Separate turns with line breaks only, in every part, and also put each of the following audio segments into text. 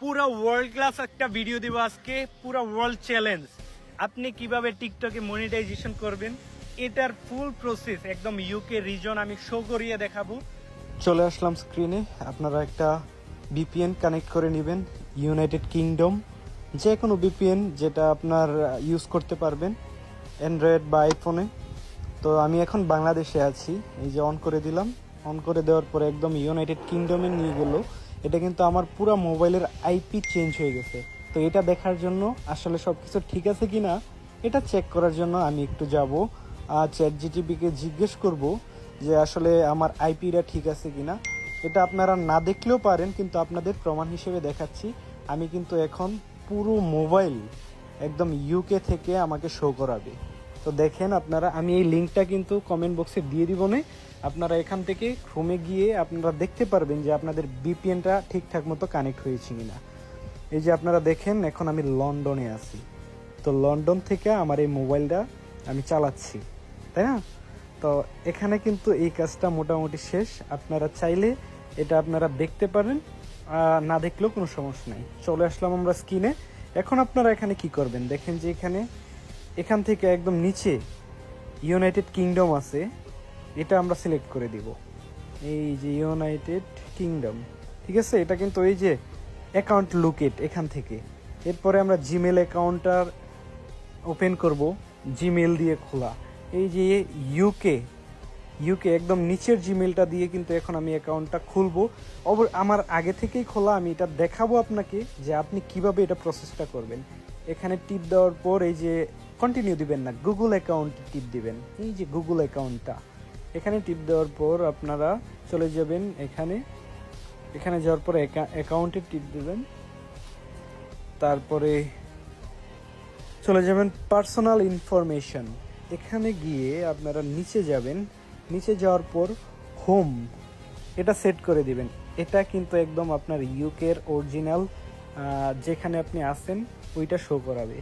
পুরো world class একটা video দেবো আজকে, পুরো ওয়ার্ল্ড চ্যালেঞ্জ আপনি কীভাবে টিকটকে মনিটাইজেশন করবেন, এটার ফুল প্রসেস একদম ইউকে রিজন আমি শো করিয়ে দেখাবো।
চলে আসলাম স্ক্রিনে আপনারা একটা বিপিএন কানেক্ট করে নেবেন ইউনাইটেড কিংডম যে কোনো বিপিএন যেটা আপনার ইউজ করতে পারবেন অ্যান্ড্রয়েড বা আইফোনে তো আমি এখন বাংলাদেশে আছি, এই যে অন করে দিলাম অন করে দেওয়ার পরে একদম ইউনাইটেড কিংডমে নিয়ে গেল। এটা কিন্তু আমার পুরো মোবাইলের আইপি চেঞ্জ হয়ে গেছে। তো এটা দেখার জন্য আসলে সব কিছু ঠিক আছে কি না এটা চেক করার জন্য আমি একটু যাব। চ্যাট জিটিপিকে জিজ্ঞেস করব যে আসলে আমার আইপিটা ঠিক আছে কিনা। এটা আপনারা না দেখলেও পারেন, কিন্তু আপনাদের প্রমাণ হিসেবে দেখাচ্ছি। আমি কিন্তু এখন পুরো মোবাইল একদম ইউকে থেকে আমাকে শো করাবে। তো দেখেন আপনারা, আমি এই লিঙ্কটা কিন্তু কমেন্ট বক্সে দিয়ে দিব না। আপনারা এখান থেকে ক্রমে গিয়ে আপনারা দেখতে পারবেন যে আপনাদের বিপিএনটা ঠিকঠাক মতো কানেক্ট হয়েছে কিনা। এই যে আপনারা দেখেন, এখন আমি লন্ডনে আছি। তো লন্ডন থেকে আমার এই মোবাইলটা আমি চালাচ্ছি, তাই না? তো এখানে কিন্তু এই কাজটা মোটামুটি শেষ। আপনারা চাইলে এটা আপনারা দেখতে পারেন না দেখলেও কোনো সমস্যা নাই। চলে আসলাম আমরা স্ক্রিনে এখন আপনারা এখানে কি করবেন? দেখেন যে এখানে এখান থেকে একদম নিচে ইউনাইটেড কিংডম আছে। এটা আমরা সিলেক্ট করে দিব। এই যে ইউনাইটেড কিংডম ঠিক আছে? এটা কিন্তু এই যে অ্যাকাউন্ট লুকেট এখান থেকে। এরপরে আমরা জিমেল অ্যাকাউন্টটার ওপেন করব জিমেল দিয়ে খোলা। এই যে ইউকে ইউকে একদম নিচের জিমেলটা দিয়ে কিন্তু এখন আমি অ্যাকাউন্টটা খুলবো। অবর, আমার আগে থেকেই খোলা, আমি এটা দেখাবো আপনাকে যে আপনি কীভাবে এটা প্রসেসটা করবেন। এখানে টিপ দেওয়ার পর এই যে কন্টিনিউ দিবেন না গুগল অ্যাকাউন্ট টিপ দিবেন। এই যে গুগল অ্যাকাউন্টটা এখানে টিপ দেওয়ার পর আপনারা চলে যাবেন এখানে। এখানে যাওয়ার পর অ্যাকাউন্টে টিপ দেবেন। তারপরে চলে যাবেন পার্সোনাল ইনফরমেশন এখানে গিয়ে আপনারা নিচে যাবেন। নিচে যাওয়ার পর হোম এটা সেট করে দিবেন। এটা কিন্তু একদম আপনার ইউকের অরিজিনাল যেখানে আপনি আছেন, ওইটা শো করাবে।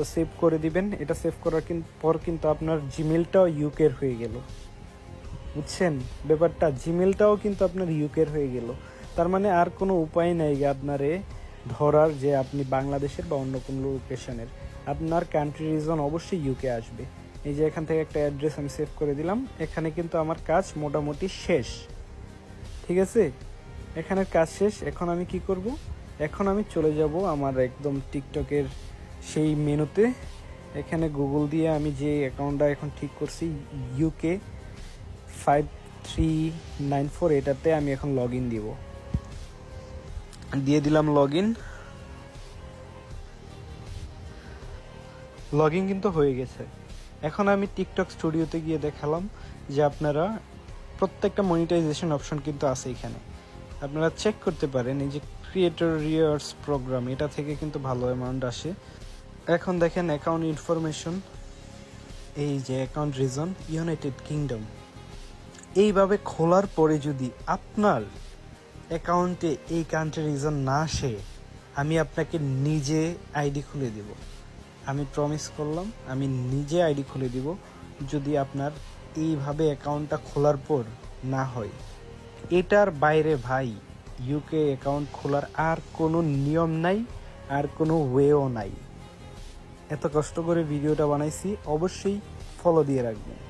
তো সেভ করে দিবেন। এটা সেভ করার পর কিন্তু আপনার জিমেলটাও ইউকের হয়ে গেল। বুঝছেন? ব্যাপারটা জিমেলটাও কিন্তু আপনার ইউকের হয়ে গেল। তার মানে আর কোনো উপায় নাই আপনারে ধরার যে আপনি বাংলাদেশের বা অন্য কোনো লোকেশনের আপনার কান্ট্রি রিজন অবশ্যই ইউকে আসবে। এই যে এখান থেকে একটা অ্যাড্রেস আমি সেভ করে দিলাম। এখানে কিন্তু আমার কাজ মোটামুটি শেষ। ঠিক আছে? এখানের কাজ শেষ। এখন আমি কি করব? এখন আমি চলে যাব আমার একদম টিকটকের সেই মেনুতে এখানে গুগল দিয়ে আমি যে অ্যাকাউন্টটা এখন ঠিক করছি UK five three nine four এটাতে আমি এখন লগ ইন দিব। দিয়ে দিলাম লগ ইন লগ ইন কিন্তু হয়ে গেছে। এখন আমি টিকটক স্টুডিওতে গিয়ে দেখালাম যে আপনারা প্রত্যেকটা মনিটাইজেশন অপশন কিন্তু আছে এখানে। আপনারা চেক করতে পারেন, এই যে ক্রিয়েটর রিয়ার্স প্রোগ্রাম এটা থেকে কিন্তু ভালো অ্যামাউন্ট আসে। এখন দেখেন অ্যাকাউন্ট ইনফরমেশন এই যে অ্যাকাউন্ট রিজন ইউনাইটেড কিংডম এইভাবে খোলার পরে যদি আপনার অ্যাকাউন্টে এই কান্ট্রি রিজন না আসে, আমি আপনাকে নিজে আইডি খুলে দেব। আমি প্রমিস করলাম, আমি নিজে আইডি খুলে দিব, যদি আপনার এইভাবে অ্যাকাউন্টটা খোলার পর না হয়। এটার বাইরে ভাই ইউকে অ্যাকাউন্ট খোলার আর কোনো নিয়ম নাই, আর কোনো ওয়েও নাই। এত কষ্ট করে ভিডিওটা বানাইছি অবশ্যই ফলো দিয়ে রাখবেন।